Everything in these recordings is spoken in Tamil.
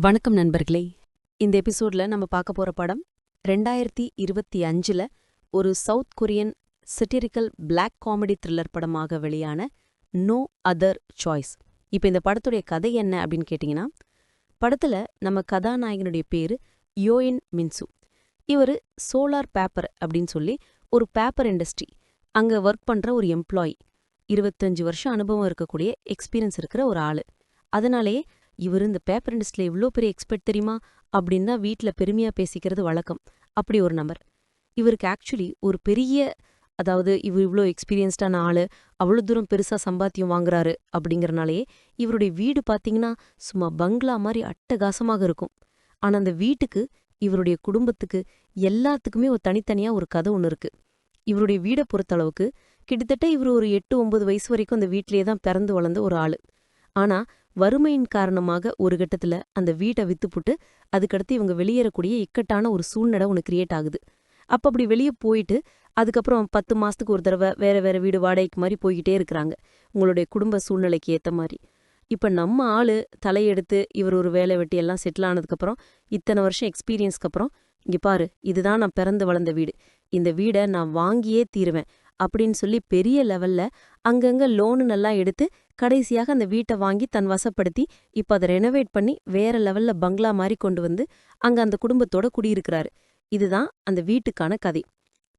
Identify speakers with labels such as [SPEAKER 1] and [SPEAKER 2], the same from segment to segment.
[SPEAKER 1] வணக்கம் நண்பர்களே. இந்த எபிசோட்ல நம்ம பார்க்க போற படம் ரெண்டாயிரத்தி இருபத்தி அஞ்சுல ஒரு south Korean satirical black comedy thriller படமாக வெளியான நோ அதர் சாய்ஸ் இப்போ இந்த படத்துடைய கதை என்ன அப்படின்னு கேட்டிங்கன்னா படத்துல நம்ம கதாநாயகனுடைய பேரு யோயின் மின்சு இவர் சோலார் பேப்பர் அப்படின்னு சொல்லி ஒரு பேப்பர் இண்டஸ்ட்ரி அங்க ஒர்க் பண்ற ஒரு எம்ப்ளாயி இருபத்தஞ்சு வருஷம் அனுபவம் இருக்கக்கூடிய எக்ஸ்பீரியன்ஸ் இருக்கிற ஒரு ஆளு. அதனாலேயே இவர் இந்த பேப்பர் இண்டஸ்ட்ரியில் இவ்வளோ பெரிய எக்ஸ்பர்ட் தெரியுமா? அப்படின்னு தான் வீட்டில் பெருமையாக பேசிக்கிறது வழக்கம். அப்படி ஒரு நபர். இவருக்கு ஆக்சுவலி ஒரு பெரிய அதாவது இவர் இவ்வளோ எக்ஸ்பீரியன்ஸ்டான ஆளு அவ்வளோ தூரம் பெருசாக சம்பாத்தியம் வாங்குறாரு அப்படிங்கறனாலேயே இவருடைய வீடு பார்த்தீங்கன்னா சும்மா பங்களா மாதிரி அட்டகாசமாக இருக்கும். ஆனால் அந்த வீட்டுக்கு இவருடைய குடும்பத்துக்கு எல்லாத்துக்குமே ஒரு தனித்தனியாக ஒரு கதை ஒன்று இருக்கு. இவருடைய வீடை பொறுத்தளவுக்கு கிட்டத்தட்ட இவர் ஒரு எட்டு ஒன்பது வயசு வரைக்கும் அந்த வீட்டிலேயே தான் பிறந்து வளர்ந்த ஒரு ஆளு. ஆனா வறுமையின் காரணமாக ஒரு கட்டத்துல அந்த வீட்டை வித்துப்புட்டு அதுக்கடுத்து இவங்க வெளியேறக்கூடிய இக்கட்டான ஒரு சூழ்நிலை ஒன்று கிரியேட் ஆகுது. அப்ப அப்படி வெளியே போயிட்டு அதுக்கப்புறம் பத்து மாசத்துக்கு ஒரு தடவை வேற வேற வீடு வாடகைக்கு மாதிரி போய்கிட்டே இருக்கிறாங்க. உங்களுடைய குடும்ப சூழ்நிலைக்கு ஏத்த மாதிரி. இப்ப நம்ம ஆளு தலையெடுத்து இவர் ஒரு வேலை வெட்டி எல்லாம் செட்டில் ஆனதுக்கப்புறம் இத்தனை வருஷம் எக்ஸ்பீரியன்ஸ்க்கு அப்புறம் இங்க பாரு இதுதான் நான் பிறந்து வளர்ந்த வீடு. இந்த வீடை நான் வாங்கியே தீருவேன். அப்படின்னு சொல்லி பெரிய லெவல்ல அங்கங்க நல்லா எடுத்து கடைசியாக அந்த வீட்டை வாங்கி தன் வசப்படுத்தி இப்ப அதை ரெனோவேட் பண்ணி வேற லெவல்ல பங்களா மாதிரி கொண்டு வந்து அங்க அந்த குடும்பத்தோட குடியிருக்கிறாரு. இதுதான் அந்த வீட்டுக்கான கதை.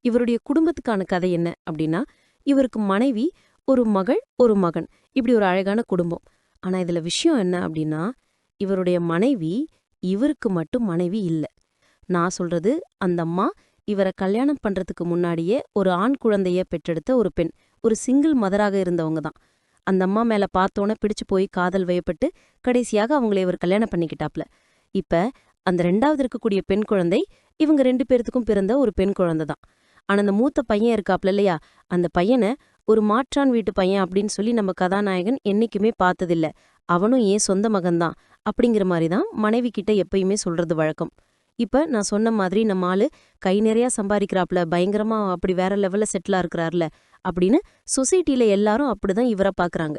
[SPEAKER 1] இவருடைய குடும்பத்துக்கான கதை என்ன அப்படின்னா இவருக்கு மனைவி ஒரு மகள் ஒரு மகன். இப்படி ஒரு அழகான குடும்பம். ஆனா இதுல விஷயம் என்ன அப்படின்னா இவருடைய மனைவி இவருக்கு மட்டும் மனைவி இல்ல. நான் சொல்றது அந்த அம்மா இவரை கல்யாணம் பண்றதுக்கு முன்னாடியே ஒரு ஆண் குழந்தைய பெற்றெடுத்த ஒரு பெண். ஒரு சிங்கிள் மதராக இருந்தவங்க தான். அந்த அம்மா மேல பார்த்தோன்னே பிடிச்சு போய் காதல் வயப்பட்டு கடைசியாக அவங்கள இவர் கல்யாணம் பண்ணிக்கிட்டாப்ல. இப்ப அந்த ரெண்டாவது இருக்கக்கூடிய பெண் குழந்தை இவங்க ரெண்டு பேர்த்துக்கும் பிறந்த ஒரு பெண் குழந்தை தான் ஆனா அந்த மூத்த பையன் இருக்காப்ல இல்லையா? அந்த பையனை ஒரு மாற்றான் வீட்டு பையன் அப்படின்னு சொல்லி நம்ம கதாநாயகன் என்னைக்குமே பார்த்ததில்ல. அவனும் ஏன் சொந்த மகன்தான் அப்படிங்கிற மாதிரி தான் மனைவி கிட்ட எப்பயுமே சொல்றது வழக்கம். இப்ப நான் சொன்ன மாதிரி நம்ம ஆளு கை நிறையா சம்பாதிக்கிறாப்ல பயங்கரமா அப்படி வேற லெவல்ல செட்டிலா இருக்கிறார்ல அப்படின்னு சொசைட்டில எல்லாரும் அப்படிதான் இவரை பாக்குறாங்க.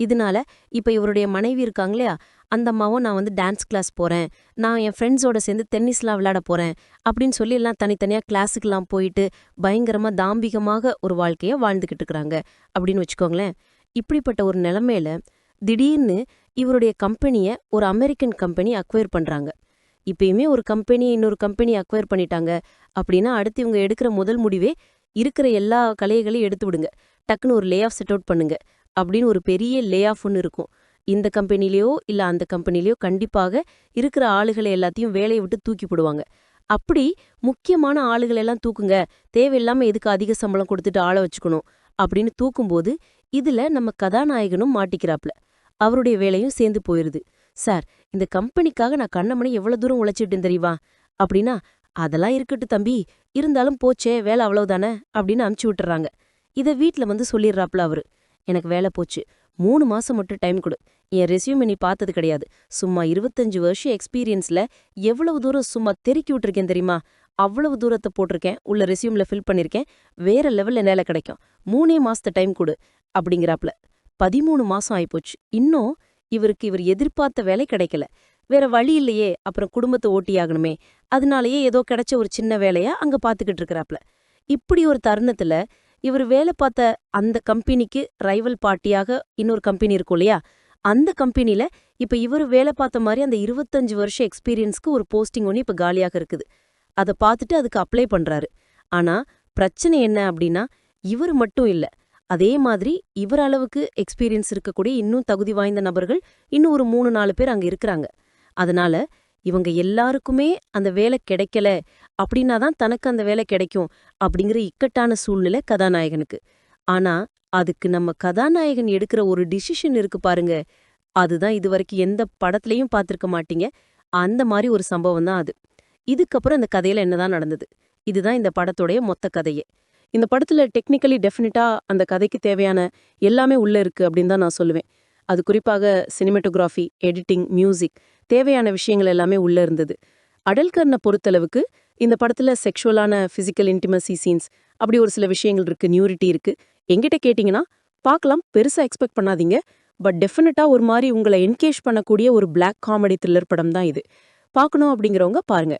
[SPEAKER 1] இதனால இப்ப இவருடைய மனைவி இருக்காங்க இல்லையா அந்த அம்மாவும் நான் வந்து டான்ஸ் கிளாஸ் போறேன் நான் என் ஃப்ரெண்ட்ஸோட சேர்ந்து டென்னிஸ்லாம் விளையாட போறேன் அப்படின்னு சொல்லி எல்லாம் தனித்தனியா கிளாஸுக்கெல்லாம் போயிட்டு பயங்கரமா தாம்பிகமாக ஒரு வாழ்க்கைய வாழ்ந்துகிட்டு இருக்கிறாங்க அப்படின்னு வச்சுக்கோங்களேன். இப்படிப்பட்ட ஒரு நிலைமையில திடீர்னு இவருடைய கம்பெனியை ஒரு அமெரிக்கன் கம்பெனி அக்வயர் பண்றாங்க. இப்பயுமே ஒரு கம்பெனி இன்னொரு கம்பெனி அக்வயர் பண்ணிட்டாங்க. அப்படின்னா அடுத்து இவங்க எடுக்கிற முதல் முடிவே இருக்கிற எல்லா கலைகளையும் எடுத்து விடுங்க. டக்குன்னு ஒரு லே ஆஃப் செட் அவுட் பண்ணுங்க. அப்படின்னு ஒரு பெரிய லே ஆஃப் ஒன்று இருக்கும். இந்த கம்பெனிலேயோ இல்ல அந்த கம்பெனிலேயோ கண்டிப்பாக இருக்கிற ஆளுகளை எல்லாத்தையும் வேலையை விட்டு தூக்கி போடுவாங்க. அப்படி முக்கியமான ஆளுகளை எல்லாம் தூக்குங்க. தேவையில்லாம எதுக்கு அதிக சம்பளம் கொடுத்துட்டு ஆளை வச்சுக்கணும்? அப்படின்னு தூக்கும்போது இதுல நம்ம கதாநாயகனும் மாட்டிக்கிறாப்ல. அவருடைய வேலையும் சேர்ந்து போயிருது. சார் இந்த கம்பெனிக்காக நான் கண்ணமணி எவ்வளவு தூரம் உழைச்சிட்டேன் தெரியுமா? அப்படின்னா அதெல்லாம் இருக்கட்டு தம்பி. இருந்தாலும் போச்சே வேலை அவ்வளவுதானே? அப்படின்னு அமுச்சு விட்டுறாங்க. இதை வீட்ல வந்து சொல்லிடுறாப்புல அவரு. எனக்கு வேலை போச்சு. மூணு மாசம் மட்டும் டைம் கொடு. என் ரெஸ்யூம் நீ பார்த்தது கிடையாது. சும்மா இருபத்தஞ்சு வருஷம் எக்ஸ்பீரியன்ஸ்ல எவ்வளவு தூரம் சும்மா தெருக்கி விட்டுருக்கேன் தெரியுமா? அவ்வளவு தூரத்தை போட்டிருக்கேன். உள்ள ரெஸ்யூம்ல ஃபில் பண்ணிருக்கேன். வேற லெவல்ல வேலை கிடைக்கும். மூணே மாசத்து டைம் கொடு. அப்படிங்கிறாப்புல. பதிமூணு மாசம் ஆயிப்போச்சு. இன்னும் இவருக்கு இவர் எதிர்பார்த்த வேலை கிடைக்கல. வேற வழி இல்லையே அப்புறம் குடும்பத்தை ஓட்டியாகணுமே. அதனாலயே ஏதோ கிடைச்ச ஒரு சின்ன வேலையா அங்க பாத்துக்கிட்டு இருக்கிறாப்ல. இப்படி ஒரு தருணத்துல இவர் வேலை பார்த்த அந்த கம்பெனிக்கு ரைவல் பார்ட்டியாக இன்னொரு கம்பெனி இருக்கும் இல்லையா? அந்த கம்பெனில இப்ப இவர் வேலை பார்த்த மாதிரி அந்த இருபத்தஞ்சு வருஷம் எக்ஸ்பீரியன்ஸ்க்கு ஒரு போஸ்டிங் ஒன்று இப்ப காலியாக இருக்குது. அதை பார்த்துட்டு அதுக்கு அப்ளை பண்றாரு. ஆனா பிரச்சனை என்ன அப்படின்னா இவர் மட்டும் இல்ல. அதே மாதிரி இவர் அளவுக்கு எக்ஸ்பீரியன்ஸ் இருக்கக்கூடிய இன்னும் தகுதி வாய்ந்த நபர்கள் இன்னும் ஒரு மூணு நாலு பேர் அங்க இருக்கிறாங்க. அதனால இவங்க எல்லாருக்குமே அந்த வேலை கிடைக்கல அப்படின்னா தான் தனக்கு அந்த வேலை கிடைக்கும் அப்படிங்கிற இக்கட்டான சூழ்நிலை கதாநாயகனுக்கு. ஆனா அதுக்கு நம்ம கதாநாயகன் எடுக்கிற ஒரு டிசிஷன் இருக்கு பாருங்க. அதுதான் இதுவரைக்கும் எந்த படத்துலயும் பார்த்துருக்க மாட்டீங்க. அந்த மாதிரி ஒரு சம்பவம் தான் அது. இதுக்கப்புறம் அந்த கதையில என்னதான் நடந்தது? இதுதான் இந்த படத்துடைய மொத்த கதையே. இந்த படத்துல டெக்னிக்கலி டெஃபினட்டாக அந்த கதைக்கு தேவையான எல்லாமே உள்ள இருக்கு அப்படின்னு தான் நான் சொல்லுவேன். அது குறிப்பாக சினிமேட்டோகிராஃபி எடிட்டிங் மியூசிக் தேவையான விஷயங்கள் எல்லாமே உள்ள இருந்தது. அடல்கர்னை பொறுத்தளவுக்கு இந்த படத்துல செக்ஷுவலான ஃபிசிக்கல் இன்டிமசி சீன்ஸ் அப்படி ஒரு சில விஷயங்கள் இருக்கு நியூரிட்டி இருக்கு. எங்கிட்ட கேட்டிங்கன்னா பார்க்கலாம் பெருசா எக்ஸ்பெக்ட் பண்ணாதீங்க.
[SPEAKER 2] பட் டெஃபினட்டாக ஒரு மாதிரி உங்களை என்கேஜ் பண்ணக்கூடிய ஒரு பிளாக் காமெடி த்ரில்லர் படம் தான் இது. பார்க்கணும் அப்படிங்கிறவங்க பாருங்க.